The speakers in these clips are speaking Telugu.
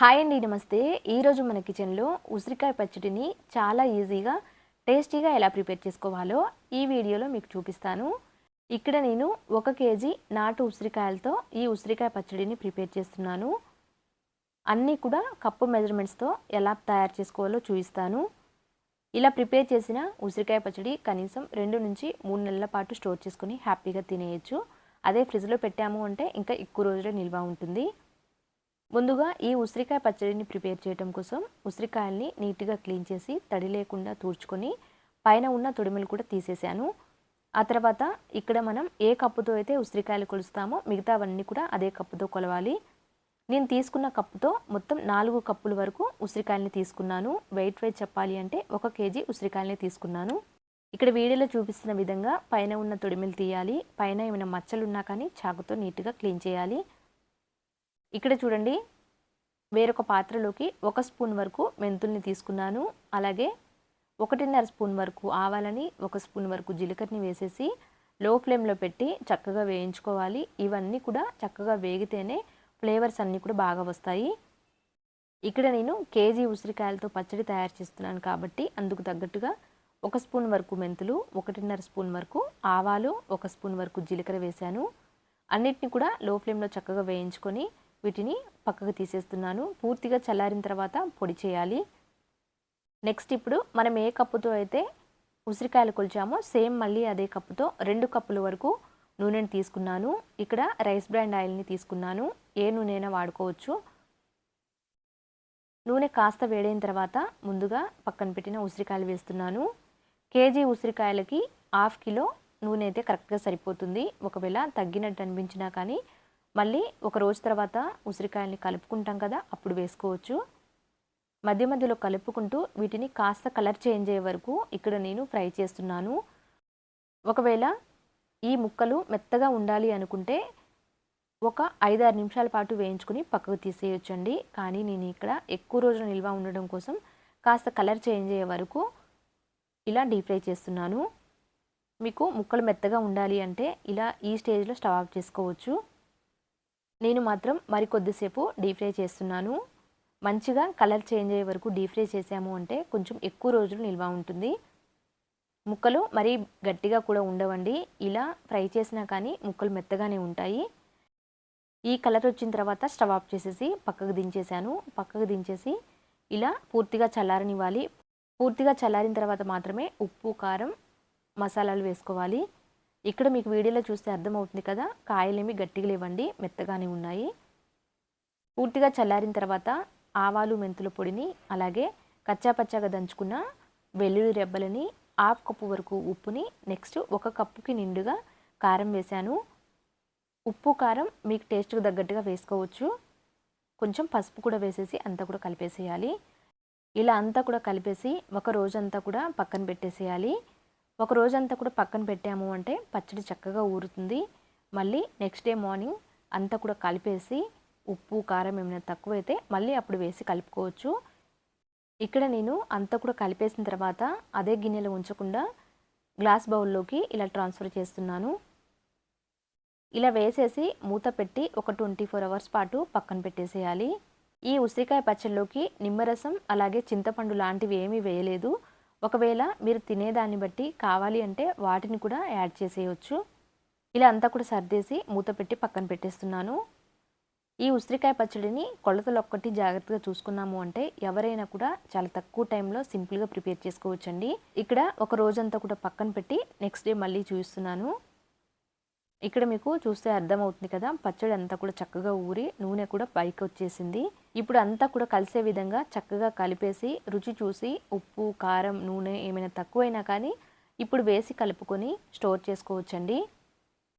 హాయ్ అండి నమస్తే. ఈరోజు మన కిచెన్లో ఉసిరికాయ పచ్చడిని చాలా ఈజీగా టేస్టీగా ఎలా ప్రిపేర్ చేసుకోవాలో ఈ వీడియోలో మీకు చూపిస్తాను. ఇక్కడ నేను ఒక కేజీ నాటు ఉసిరికాయలతో ఈ ఉసిరికాయ పచ్చడిని ప్రిపేర్ చేస్తున్నాను. అన్నీ కూడా కప్పు మెజర్మెంట్స్తో ఎలా తయారు చేసుకోవాలో చూపిస్తాను. ఇలా ప్రిపేర్ చేసిన ఉసిరికాయ పచ్చడి కనీసం రెండు నుంచి మూడు నెలల పాటు స్టోర్ చేసుకుని హ్యాపీగా తినేయచ్చు. అదే ఫ్రిడ్జ్లో పెట్టాము అంటే ఇంకా ఎక్కువ రోజులే నిల్వ ఉంటుంది. ముందుగా ఈ ఉసిరికాయ పచ్చడిని ప్రిపేర్ చేయడం కోసం ఉసిరికాయల్ని నీట్గా క్లీన్ చేసి తడి లేకుండా తూర్చుకొని పైన ఉన్న తొడిమలు కూడా తీసేసాను. ఆ తర్వాత ఇక్కడ మనం ఏ కప్పుతో అయితే ఉసిరికాయలు కొలుస్తామో మిగతావన్నీ కూడా అదే కప్పుతో కొలవాలి. నేను తీసుకున్న కప్పుతో మొత్తం నాలుగు కప్పుల వరకు ఉసిరికాయలని తీసుకున్నాను. వెయిట్ వైజ్ చెప్పాలి అంటే ఒక కేజీ ఉసిరికాయలని తీసుకున్నాను. ఇక్కడ వీడియోలో చూపిస్తున్న విధంగా పైన ఉన్న తొడిమిలు తీయాలి. పైన ఏమైనా మచ్చలు ఉన్నా కానీ చాకుతో నీట్గా క్లీన్ చేయాలి. ఇక్కడ చూడండి. వేరొక పాత్రలోకి ఒక స్పూన్ వరకు మెంతుల్ని తీసుకున్నాను. అలాగే ఒకటిన్నర స్పూన్ వరకు ఆవాలని ఒక స్పూన్ వరకు జీలకర్రని వేసేసి లో ఫ్లేమ్లో పెట్టి చక్కగా వేయించుకోవాలి. ఇవన్నీ కూడా చక్కగా వేగితేనే ఫ్లేవర్స్ అన్నీ కూడా బాగా వస్తాయి. ఇక్కడ నేను కేజీ ఉసిరికాయలతో పచ్చడి తయారు చేస్తున్నాను కాబట్టి అందుకు తగ్గట్టుగా ఒక స్పూన్ వరకు మెంతులు ఒకటిన్నర స్పూన్ వరకు ఆవాలు ఒక స్పూన్ వరకు జీలకర్ర వేశాను. అన్నిటిని కూడా లో ఫ్లేమ్లో చక్కగా వేయించుకొని వీటిని పక్కకు తీసేస్తున్నాను. పూర్తిగా చల్లారిన తర్వాత పొడి చేయాలి. నెక్స్ట్ ఇప్పుడు మనం ఏ కప్పుతో అయితే ఉసిరికాయలు కొలిచామో సేమ్ మళ్ళీ అదే కప్పుతో రెండు కప్పుల వరకు నూనెను తీసుకున్నాను. ఇక్కడ రైస్ బ్రాండ్ ఆయిల్ని తీసుకున్నాను. ఏ నూనెైనా వాడుకోవచ్చు. నూనె కాస్త వేడైన తర్వాత ముందుగా పక్కన పెట్టిన ఉసిరికాయలు వేస్తున్నాను. కేజీ ఉసిరికాయలకి హాఫ్ కిలో నూనె అయితే కరెక్ట్గా సరిపోతుంది. ఒకవేళ తగ్గినట్టు అనిపించినా కానీ మళ్ళీ ఒక రోజు తర్వాత ఉసిరికాయల్ని కలుపుకుంటాం కదా అప్పుడు వేసుకోవచ్చు. మధ్య మధ్యలో కలుపుకుంటూ వీటిని కాస్త కలర్ చేంజ్ అయ్యే వరకు ఇక్కడ నేను ఫ్రై చేస్తున్నాను. ఒకవేళ ఈ ముక్కలు మెత్తగా ఉండాలి అనుకుంటే ఒక ఐదారు నిమిషాల పాటు వేయించుకుని పక్కకు తీసేయొచ్చండి. కానీ నేను ఇక్కడ ఎక్కువ రోజులు నిల్వ ఉండడం కోసం కాస్త కలర్ చేంజ్ అయ్యే వరకు ఇలా డీప్ ఫ్రై చేస్తున్నాను. మీకు ముక్కలు మెత్తగా ఉండాలి అంటే ఇలా ఈ స్టేజ్లో స్టవ్ ఆఫ్ చేసుకోవచ్చు. నేను మాత్రం మరికొద్దిసేపు డీప్ ఫ్రై చేస్తున్నాను. మంచిగా కలర్ చేంజ్ అయ్యే వరకు డీప్ ఫ్రై చేసాము అంటే కొంచెం ఎక్కువ రోజులు నిల్వ ఉంటుంది. ముక్కలు మరీ గట్టిగా కూడా ఉండవండి. ఇలా ఫ్రై చేసినా కానీ ముక్కలు మెత్తగానే ఉంటాయి. ఈ కలర్ వచ్చిన తర్వాత స్టవ్ ఆఫ్ చేసేసి పక్కకు దించేసాను పక్కకు దించేసి ఇలా పూర్తిగా చల్లారనివ్వాలి. పూర్తిగా చల్లారిన తర్వాత మాత్రమే ఉప్పు కారం మసాలాలు వేసుకోవాలి. ఇక్కడ మీకు వీడియోలో చూస్తే అర్థమవుతుంది కదా కాయలేమి గట్టిగా లేవండి మెత్తగానే ఉన్నాయి. పూర్తిగా చల్లారిన తర్వాత ఆవాలు మెంతుల పొడిని అలాగే కచ్చాపచ్చాగా దంచుకున్న వెల్లుల్లి రెబ్బలని హాఫ్ కప్పు వరకు ఉప్పుని నెక్స్ట్ ఒక కప్పుకి నిండుగా కారం వేశాను. ఉప్పు కారం మీకు టేస్ట్కి తగ్గట్టుగా వేసుకోవచ్చు. కొంచెం పసుపు కూడా వేసేసి అంతా కూడా కలిపేసేయాలి. ఇలా అంతా కూడా కలిపేసి ఒక రోజంతా కూడా పక్కన పెట్టేసేయాలి. ఒక రోజంతా కూడా పక్కన పెట్టాము అంటే పచ్చడి చక్కగా ఊరుతుంది. మళ్ళీ నెక్స్ట్ డే మార్నింగ్ అంతా కూడా కలిపేసి ఉప్పు కారం ఏమైనా తక్కువైతే మళ్ళీ అప్పుడు వేసి కలుపుకోవచ్చు. ఇక్కడ నేను అంతా కూడా కలిపేసిన తర్వాత అదే గిన్నెలో ఉంచకుండా గ్లాస్ బౌల్లోకి ఇలా ట్రాన్స్ఫర్ చేస్తున్నాను. ఇలా వేసేసి మూత పెట్టి ఒక ట్వంటీ ఫోర్ అవర్స్ పాటు పక్కన పెట్టేసేయాలి. ఈ ఉసిరికాయ పచ్చడిలోకి నిమ్మరసం అలాగే చింతపండు లాంటివి ఏమీ వేయలేదు. ఒకవేళ మీరు తినేదాన్ని బట్టి కావాలి అంటే వాటిని కూడా యాడ్ చేసేయచ్చు. ఇలా అంతా కూడా సర్దేసి మూత పెట్టి పక్కన పెట్టేస్తున్నాను. ఈ ఉసిరికాయ పచ్చడిని కొలతలు ఒక్కటి జాగ్రత్తగా చూసుకున్నాము అంటే ఎవరైనా కూడా చాలా తక్కువ టైంలో సింపుల్గా ప్రిపేర్ చేసుకోవచ్చండి. ఇక్కడ ఒక రోజంతా కూడా పక్కన పెట్టి నెక్స్ట్ డే మళ్ళీ చూస్తున్నాను ఇక్కడ మీకు చూస్తే అర్థమవుతుంది కదా పచ్చడి అంతా కూడా చక్కగా ఊరి నూనె కూడా పైకి వచ్చేసింది. ఇప్పుడు అంతా కూడా కలిసే విధంగా చక్కగా కలిపేసి రుచి చూసి ఉప్పు కారం నూనె ఏమైనా తక్కువైనా కానీ ఇప్పుడు వేసి కలుపుకొని స్టోర్ చేసుకోవచ్చండి.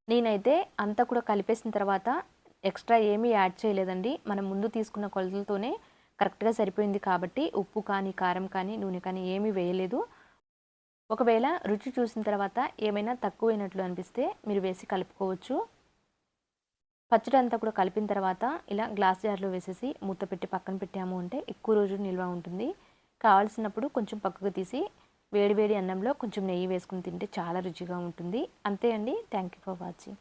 నేనైతే అంతా కూడా కలిపేసిన తర్వాత ఎక్స్ట్రా ఏమీ యాడ్ చేయలేదండి. మనం ముందు తీసుకున్న కొలతలతోనే కరెక్ట్గా సరిపోయింది కాబట్టి ఉప్పు కానీ కారం కానీ నూనె కానీ ఏమీ వేయలేదు. ఒకవేళ రుచి చూసిన తర్వాత ఏమైనా తక్కువైనట్లు అనిపిస్తే మీరు వేసి కలుపుకోవచ్చు. పచ్చడి అంతా కూడా కలిపిన తర్వాత ఇలా గ్లాస్ జార్లో వేసేసి మూత పెట్టి పక్కన పెట్టాము అంటే ఎక్కువ రోజులు నిల్వ ఉంటుంది. కావాల్సినప్పుడు కొంచెం పక్కకు తీసి వేడివేడి అన్నంలో కొంచెం నెయ్యి వేసుకుని తింటే చాలా రుచిగా ఉంటుంది. అంతే అండి. Thank you for watching